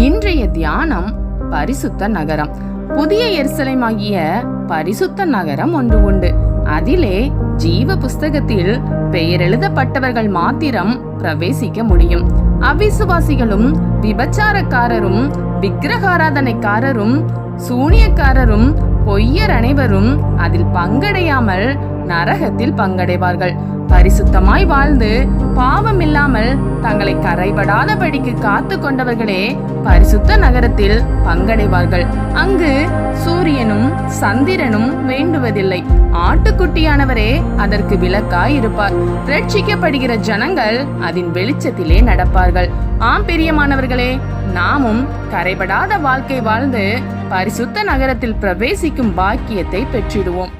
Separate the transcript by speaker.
Speaker 1: இன்றைய தியானம் பரிசுத்த நகரம். புதிய எருசலேமாகிய பரிசுத்த நகரம் ஒன்று உண்டு. அதிலே ஜீவ புஸ்தகத்தில் பெயர் எழுதப்பட்டவர்கள் மாத்திரம் பிரவேசிக்க முடியும். அவிசுவாசிகளும் விபச்சாரக்காரரும் விக்கிரகாராதனைக்காரரும் சூனியக்காரரும் பொய்யர் அனைவரும் அதில் பங்கடையாமல் நரகத்தில் பங்கடைவார்கள். பரிசுத்தமாய் வாழ்ந்து பாவம் இல்லாமல் தங்களை கரைபடாதபடிக்கு காத்து கொண்டவர்களே பரிசுத்த நகரத்தில் பங்கடைவார்கள். அங்கு சூரியனும் சந்திரனும் வேண்டுவதில்லை. ஆட்டுக்குட்டியானவரே அதற்கு விளக்காய் இருப்பார் ரட்சிக்கப்படுகிற ஜனங்கள் அதன் வெளிச்சத்திலே நடப்பார்கள். ஆம் பிரியமானவர்களே நாமும் கரைபடாத வாழ்க்கை வாழ்ந்து பரிசுத்த நகரத்தில் பிரவேசிக்கும் பாக்கிய பாக்கியத்தை பெற்றிடுவோம்.